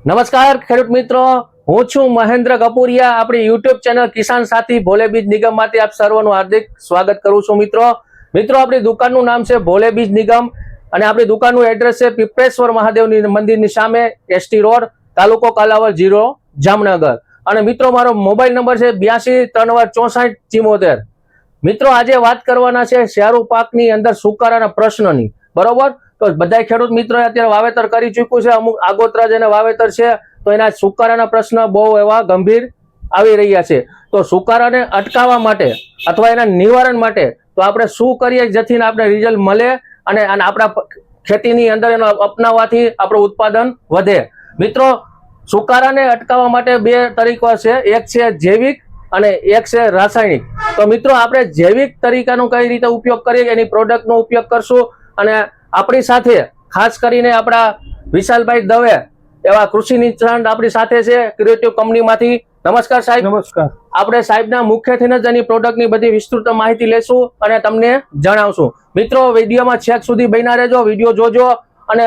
નમસ્કાર ખેડૂત મિત્રો, હું છું મહેન્દ્ર કપૂરિયા આપણી યુટ્યુબ ચેનલ કિસાન સાથી ભોલે બીજ નિગમમાંથી આપ સર્વનું હાર્દિક સ્વાગત કરું છું મિત્રો. મિત્રો, આપણી દુકાનનું નામ છે ભોલે બીજ નિગમ અને આપણી દુકાનનું એડ્રેસ છે પીપળેશ્વર મહાદેવની મંદિરની સામે એસટી રોડ, તાલુકો કાલાવર જીરો, જામનગર. અને મિત્રો, મારો મોબાઈલ નંબર છે બ્યાસી ત્રણ વાર ચોસઠ ચિમોતેર. મિત્રો, આજે વાત કરવાના છે શેરું પાકની અંદર સુકારાના પ્રશ્નની. બરોબર? તો બધા ખેડૂત મિત્રો અત્યારે વાવેતર કરી ચૂક્યું છે. અમુક આગોતરા જેને વાવેતર છે, તો એના સુકારાના પ્રશ્ન બહુ એવા ગંભીર આવી રહ્યા છે. તો સુકારાને અટકાવવા માટે અથવા એના નિવારણ માટે તો આપણે શું કરીએ જેથી આપણે રિઝલ્ટ મળે અને આપણા ખેતીની અંદર એનો અપનાવવાથી આપણું ઉત્પાદન વધે. મિત્રો, સુકારાને અટકાવવા માટે બે તરીકો છે. એક છે જૈવિક અને એક છે રાસાયણિક. તો મિત્રો, આપણે જૈવિક તરીકાનો કઈ રીતે ઉપયોગ કરીએ એની પ્રોડક્ટનો ઉપયોગ કરશું અને આપણી સાથે ખાસ કરીને આપણા વિશાલભાઈ દવે એવા કૃષિ નિષ્ણાંત આપણી સાથે છે ક્રિએટિવ કંપનીમાંથી નમસ્કાર સાહેબ. નમસ્કાર. આપણે સાહેબના મુખ્યથી જ એની પ્રોડક્ટની બધી વિસ્તૃત માહિતી લેશું અને તમને જણાવશું. મિત્રો વિડીયોમાં છેક સુધી બન્યા રહેજો વીડિયો જોજો અને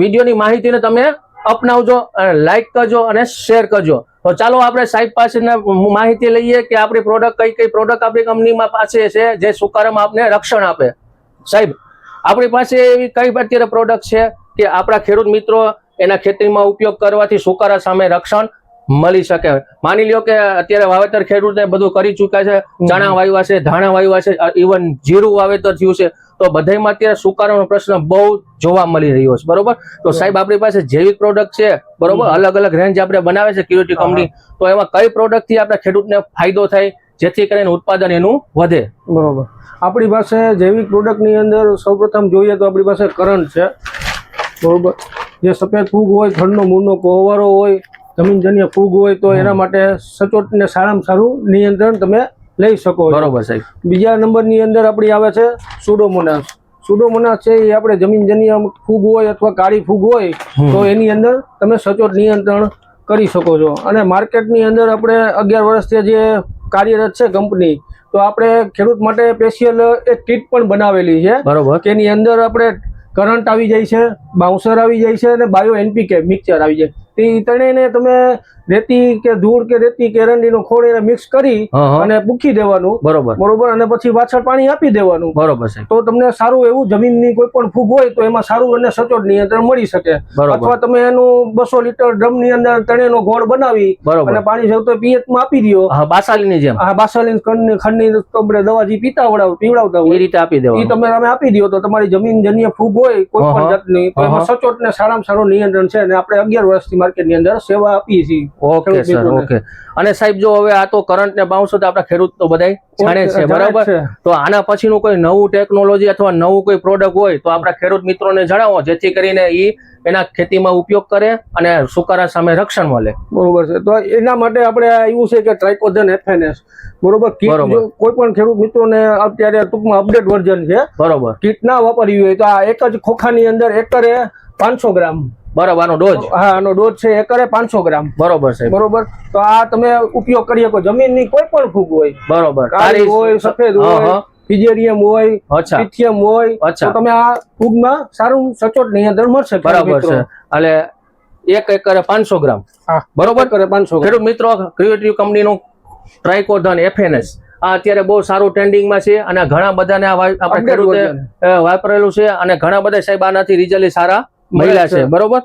વિડીયોની માહિતીને તમે અપનાવજો અને લાઈક કરજો અને શેર કરજો. તો ચાલો આપણે સાહેબ પાસે માહિતી લઈએ કે આપણી પ્રોડક્ટ કઈ કઈ પ્રોડક્ટ આપણી કંપનીમાં પાસે છે જે સુકારામાં આપને રક્ષણ આપે. સાહેબ આપણી પાસે એવી કઈ અત્યારે પ્રોડક્ટ છે કે આપણા ખેડૂત મિત્રો એના ખેતીમાં ઉપયોગ કરવાથી સુકારા સામે રક્ષણ મળી શકે. માની લ્યો કે અત્યારે વાવેતર ખેડૂતે બધું કરી ચૂક્યા છે ચણા વાવ્યા છે ધાણા વાવ્યા છે ઇવન જીરું વાવેતર થયું છે તો બધાયમાં અત્યારે સુકારાનો પ્રશ્ન બહુ જોવા મળી રહ્યો છે બરોબર? તો સાહેબ આપણી પાસે જૈવિક પ્રોડક્ટ છે બરોબર? અલગ અલગ રેન્જ આપણે બનાવે છે ક્યુરિટી કંપની તો એમાં કઈ પ્રોડક્ટથી આપણે ખેડૂતને ફાયદો થાય? જેથી કરીને ઉત્પાદન એનું વધે. બરોબર. આપણી પાસે જૈવિક પ્રોડક્ટની અંદર સૌપ્રથમ જોઈએ તો આપણી પાસે કરંટ છે. બરોબર. જે સફેદ ફૂગ હોય ખંડનો મૂળનો કોહવારો હોય જમીનજન્ય ફૂગ હોય તો એના માટે સચોટ ને સારામાં સારું નિયંત્રણ તમે લઈ શકો બરોબર સાહેબ. બીજા નંબરની અંદર આપણી આવે છે સુડોમોનાસ સુડોમોનાસ છે એ આપણે જમીનજન્ય ફૂગ હોય અથવા કાળી ફૂગ હોય તો એની અંદર તમે સચોટ નિયંત્રણ કરી શકો છો. અને માર્કેટની અંદર આપણે અગિયાર વર્ષથી જે કાર્યરત છે કંપની તો આપણે ખેડૂત માટે સ્પેશિયલ એક કીટ પણ બનાવેલી છે. બરોબર. એની અંદર આપણે કરંટ આવી જાય છે બાઉન્સર આવી જાય છે અને બાયો એનપીકે મિક્સર આવી જાય. તે ત્રણેયને તમે રેતી કે ધૂળ કે રેતી કે એરંડીનો ખોળ એને મિક્સ કરી હા, હા. અને પૂખી દેવાનું. બરોબર. બરોબર? અને પછી પાછળ પાણી આપી દેવાનું. બરોબર છે. તો તમને સારું એવું જમીનની કોઈ પણ ફૂગ હોય તો એમાં સારું અને સચોટ નિયંત્રણ મળી શકે. અથવા તમે એનું બસો લીટર ડ્રમની અંદર ત્રણેયનો ગોળ બનાવી બરોબર. અને પાણી જવું તો પિયતમાં આપી દો હા બાસાલીની જેમ. આ બાસાલીન ખંડની ખંડની તમને દવા જે પીતા વડાવ પીવડાવતા એ રીતે આપી એ તમે તમે આપી દો તો તમારી જમીન જન્ય ફૂગ હોય કોઈ પણ હા. જાતની તો એમાં સચોટ ને સારામાં સારું નિયંત્રણ છે અને આપણે અગિયાર વર્ષથી માર્કેટની અંદર સેવા આપીએ છીએ ઓકે સર ઓકે અને સાહેબ જો હવે આ તો કરંટ ને બાઉન્સ તો આપણા ખેડૂત તો બધા જાણે છે બરાબર? તો આના પછીનું કોઈ નવું ટેકનોલોજી અથવા નવું કોઈ પ્રોડક્ટ હોય તો આપણા ખેડૂત મિત્રોને જણાવો જેથી કરીને એ એના ખેતીમાં ઉપયોગ કરે અને સુકારા સામે રક્ષણ મળે. બરોબર છે. તો એના માટે આપણે એવું છે કે ટ્રાઇકોજન એફએનએસ બરોબર? કીટ કોઈ પણ ખેડૂત મિત્રોને અત્યારે ટૂંકમાં અપડેટ વર્ઝન છે. બરોબર. કીટ ના વાપરવી હોય તો આ એક જ ખોખાની અંદર એકરે પાંચસો ગ્રામ. બરાબર આનો ડોઝ? હા આનો ડોઝ છે એકરે પાંચસો ગ્રામ. બરોબર છે બરોબર? તો આ તમે ઉપયોગ કરી શકો જમીનની કોઈ પણ ફૂગ હોય. બરોબર. કાળી હોય સફેદ હોય. ફિજેરિયમ હોય અચ્છા. પિથિયમ હોય અચ્છા. તમે આ ફૂગમાં સારું સચોટ નિયંત્રણ મળશે બરાબર છે. એટલે એક એકરે પાંચસો ગ્રામ. બરોબર? કરે પાંચસો ખેડૂત મિત્રો ક્રિએટિવ કંપનીનું ટ્રાઇકોધન એફએનએસ. આ અત્યારે બહુ સારું ટ્રેન્ડિંગમાં છે અને ઘણા બધાને આપણે ખેડૂતે વાપરેલું છે અને ઘણા બધા સાહેબ આનાથી રિઝલ્ટ સારા મળ્યા છે. બરોબર?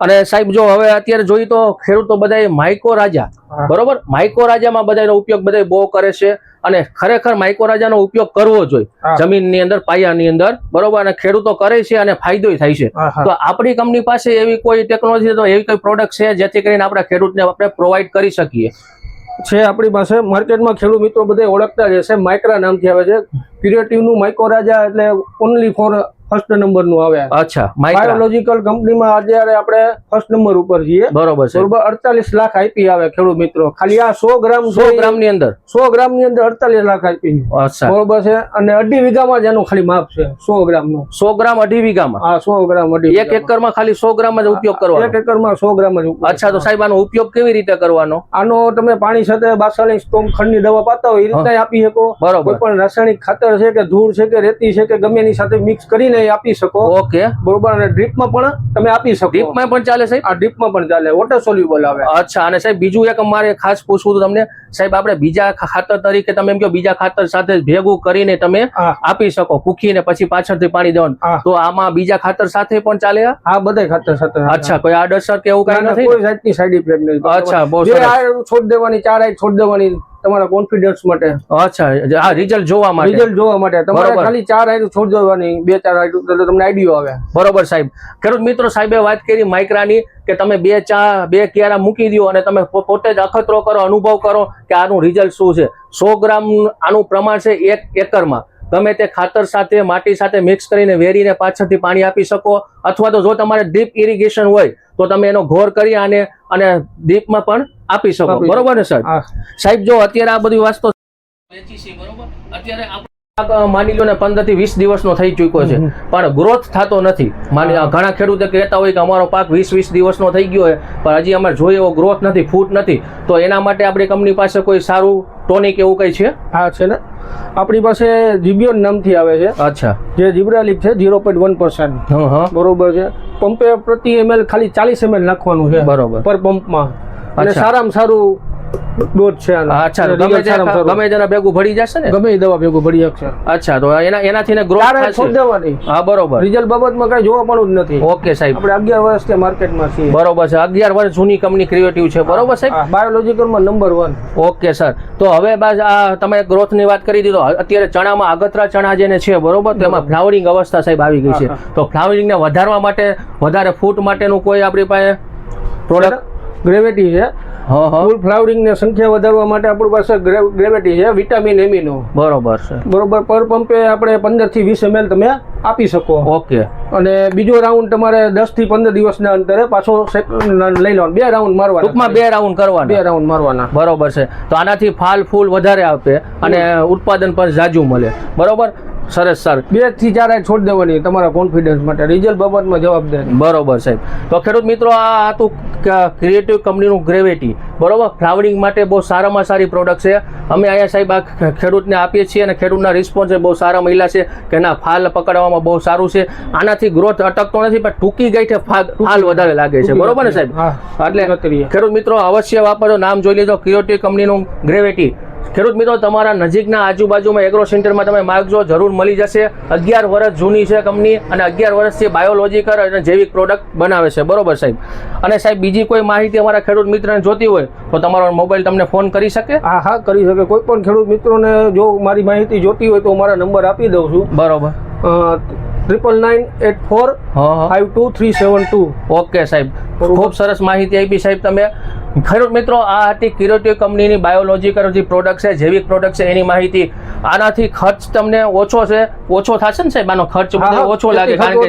અને સાહેબ જો હવે અત્યારે જોઈએ તો ખેડૂતો બધા માઇકો રાજા. બરોબર? માઇકો રાજામાં બધાનો ઉપયોગ બધા બહુ કરે છે અને ખરેખર માઇકો રાજાનો ઉપયોગ કરવો જોઈએ. જમીનની અંદર પાયાની અંદર બરોબર? અને ખેડૂતો કરે છે અને ફાયદો થાય છે. તો આપણી કંપની પાસે એવી કોઈ ટેકનોલોજી તો એવી કોઈ પ્રોડક્ટ છે જેથી કરીને આપણા ખેડૂતને આપણે પ્રોવાઈડ કરી શકીએ? છે આપણી પાસે. માર્કેટમાં ખેડૂત મિત્રો બધા ઓળખતા જ હશે. માઇક્રા નામથી આવે છે. ક્રિએટિવનું માઇક્રો રાજા એટલે ઓનલી ફોર ફર્સ્ટ નંબરનું આવે. અચ્છા બાયોલોજીકલ કંપનીમાં અત્યારે આપણે ફર્સ્ટ નંબર ઉપર છીએ બરોબર છે. બરોબર અડતાલીસ લાખ આઈપી આવે ખેડૂત મિત્રો. ખાલી આ સો ગ્રામ સો ગ્રામની અંદર? સો ગ્રામની અંદર અડતાલીસ લાખ આઈપી બરોબર છે? અને અઢી વીઘામાં જ એનું ખાલી માપ છે સો ગ્રામનું સો ગ્રામ અઢી વીઘામાં? હા સો ગ્રામ અઢી એક એકરમાં ખાલી સો ગ્રામ જ ઉપયોગ એક એકર એકરમાં સો ગ્રામ જ અચ્છા તો સાહેબ આનો ઉપયોગ કેવી રીતે કરવાનો? આનો તમે પાણી સાથે બાસાલી સ્ટોમ ખંડની દવા પાતા હોય એ રીતે આપી શકો. બરોબર. કોઈ પણ રાસાયણિક ખાતર છે કે ધૂળ છે કે રેતી છે કે ગમે એની સાથે મિક્સ કરીને ઓઇલ આપી શકો. ઓકે. બરોબર અને ડ્રીપમાં પણ તમે આપી શકો. ડીપમાં પણ ચાલે સાહેબ? આ ડ્રીપમાં પણ ચાલે. વોટર સોલ્યુબલ આવે. અચ્છા અને સાહેબ બીજું એક અમારે ખાસ પૂછવું હતું તમને. સાહેબ આપણે બીજા ખાતર તરીકે તમે એમ કહો બીજા ખાતર સાથે ભેગું કરીને તમે આપી શકો કૂકીને પછી પાછળથી પાણી દેવાનું. તો આમાં બીજા ખાતર સાથે પણ ચાલે આ? આ બધા ખાતર સાથે અચ્છા કોઈ આડઅસર કે એવું કઈ નથી? કોઈ સાઈડ ઇફેક્ટ નહીં. અચ્છા, બહુ છોડ દેવાની ચાર છોડ દેવાની તમારા કોન્ફિડન્સ માટે. અચ્છા હા રિઝલ્ટ જોવા માટે. રિઝલ્ટ જોવા માટે. તમારે ખાલી ચાર આઈ છોડ દેવાની બે ચાર આઈ તો તમને આઈડિયો આવે. બરોબર સાહેબ. ખેડૂત મિત્રો સાહેબે વાત કરી માઇક્રાની કે તમે બે ચા બે ક્યારા મૂકી દો અને તમે પોતે જ અખતરો કરો અનુભવ કરો કે આનું રિઝલ્ટ શું છે. સો ગ્રામ આનું પ્રમાણ છે એક એકરમાં. ગમે તે ખાતર સાથે માટી સાથે મિક્સ કરીને વેરીને પાછળથી પાણી આપી શકો. અથવા તો જો તમારે ડીપ ઇરિગેશન હોય તો તમે એનો ઘોર કરી આને અને ડીપમાં પણ આપી શકો. બરોબર ને સર સાહેબ જો અત્યારે આ બધી વાત વેચી છે બરોબર? અત્યારે માની લો ને પંદરથી વીસ દિવસનો થઈ ચૂક્યો છે. પણ ગ્રોથ થતો નથી. માની. ઘણા ખેડૂતો કહેતા હોય કે અમારો પાક વીસ વીસ દિવસનો થઈ ગયો છે પણ હજી અમારે જોઈએ એવો ગ્રોથ નથી ફૂટ નથી. તો એના માટે આપણી કંપની પાસે કોઈ સારું ટોનિક એવું કઈ છે? હા છે ને. આપણી પાસે જીબ્યોન નામથી આવે છે. અચ્છા. જે જીબ્રાલિક છે ઝીરો પોઈન્ટ વન પર્સન્ટ બરોબર છે. પંપે પ્રતિ એમએલ ખાલી ચાલીસ એમએલ નાખવાનું છે બરોબર. પર પંપમાં. અને સારામાં સારું ડોઝ છે અચ્છા ગમે. ગમે તેના ભેગું ભળી જશે ને? ગમે દવા ભેગું ભળી જશે અચ્છા તો એના એનાથી ને ગ્રોથ થશે. દેવાની. હા બરોબર. રિઝલ્ટ બાબતમાં કઈ જોવા પણ જ નથી. ઓકે સાહેબ. આપણે અગિયાર વર્ષથી માર્કેટમાં છીએ. બરોબર છે. અગિયાર વર્ષ જૂની કંપની ક્રિએટિવ છે. બરોબર સાહેબ? બાયોલોજીકલમાં નંબર વન ઓકે સર. તો હવે બસ આ તમે ગ્રોથની વાત કરી દીધો અત્યારે ચણામાં આગતરા ચણા જેને છે બરોબર તો એમાં ફ્લાવરિંગ અવસ્થા સાહેબ આવી ગઈ છે. તો ફ્લાવરિંગ ને વધારવા માટે વધારે ફૂટ માટેનું કોઈ આપણી પાસે પ્રોડક્ટ ગ્રેવિટી છે. ફૂલ ફ્લાવરિંગ ને સંખ્યા વધારવા માટે આપણી પાસે ગ્રેવિટી છે વિટામિન એમિનો બરોબર છે. બરોબર પર પંપે આપણે પંદરથી વીસ એમએલ તમે આપી શકો. ઓકે અને બીજો રાઉન્ડ તમારે દસથી પંદર દિવસના અંતરે પાછો લઈ લેવાનો. બે રાઉન્ડ મારવાના. ટૂંકમાં બે રાઉન્ડ બે રાઉન્ડ મારવાના. બરોબર છે. તો આનાથી ફાલ ફૂલ વધારે આપે અને ઉત્પાદન પણ ઝાઝું મળે. બરોબર? સરસ સર બેથી ચાર છોડ દેવાની તમારા કોન્ફિડન્સ માટે. રિઝલ્ટ બાબતમાં જવાબદારી બરોબર સાહેબ. તો ખેડૂત મિત્રો આ હતું ક્રિએટિવ કંપનીનું ગ્રેવિટી બરોબર? ફ્લાવરિંગ માટે બહુ સારામાં સારી પ્રોડક્ટ છે. અમે અહીંયા સાહેબ આ ખેડૂતને આપીએ છીએ અને ખેડૂતના રિસ્પોન્સ બહુ સારા મહિલા છે કે ના ફાલ પકડવામાં બહુ સારું છે. આનાથી ગ્રોથ અટકતો નથી પણ ટૂંકી ગઈ છે ફાલ ફાલ વધારે લાગે છે. બરોબર ને સાહેબ? હા. એટલે ખેડૂત મિત્રો અવશ્ય વાપરો નામ જોઈ લેજો. ક્રિએટિવ કંપનીનું ગ્રેવિટી ખેડૂત મિત્રો તમારા નજીકના આજુબાજુમાં એગ્રો સેન્ટરમાં તમે માગજો જરૂર મળી જશે. અગિયાર વર્ષ જૂની છે કંપની અને અગિયાર વર્ષથી બાયોલોજીકલ અને જૈવિક પ્રોડક્ટ બનાવે છે. બરોબર સાહેબ? અને સાહેબ બીજી કોઈ માહિતી અમારા ખેડૂત મિત્રને જોતી હોય તો તમારો મોબાઈલ તમને ફોન કરી શકે? હા હા કરી શકે. કોઈ પણ ખેડૂત મિત્રોને જો મારી માહિતી જોતી હોય તો હું મારા નંબર આપી દઉં છું. બરોબર. Triple nine eight four five two three seven two okay સાહેબ. ખૂબ સરસ માહિતી આપી સાહેબ તમે. ખેડૂત મિત્રો આ હતી કિરોટી કંપનીની બાયોલોજીકલ જે પ્રોડક્ટ છે જૈવિક પ્રોડક્ટ છે એની માહિતી આનાથી ખર્ચ તમને ઓછો છે ઓછો થશે ને સાહેબ? આનો ખર્ચ ઓછો લાગે કારણ કે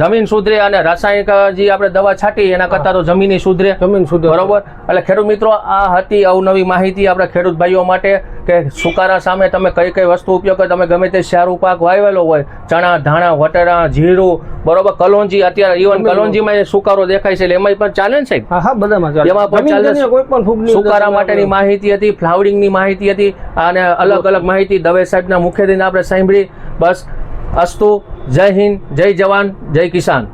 જમીન સુધરે અને રાસાયણિક જે આપણે દવા છાંટી એના કરતાં તો જમીન સુધરે. જમીન સુધરે. બરોબર? એટલે ખેડૂત મિત્રો આ હતી અવનવી માહિતી આપણા ખેડૂત ભાઈઓ માટે કે સુકારા સામે તમે કઈ કઈ વસ્તુ ઉપયોગ કરો તમે ગમે તે સારું પાક વાવેલો હોય ચણા ધાણા વટાણા જીરું બરોબર? કલોંજી અત્યારે ઇવન. કલોંજીમાં સુકારો દેખાય છે એટલે એમાં પણ ચાલે ને સાહેબ? હા બધામાં ચાલે એમાં ચાલે કોઈ પણ ફૂગની સુકારા માટેની માહિતી હતી ફ્લાવરિંગની માહિતી હતી અને અલગ અલગ માહિતી દવે સાહેબના દિન આપણે સાંભળી. બસ અસ્તુ જય હિન્દ જય જવાન જય કિસાન.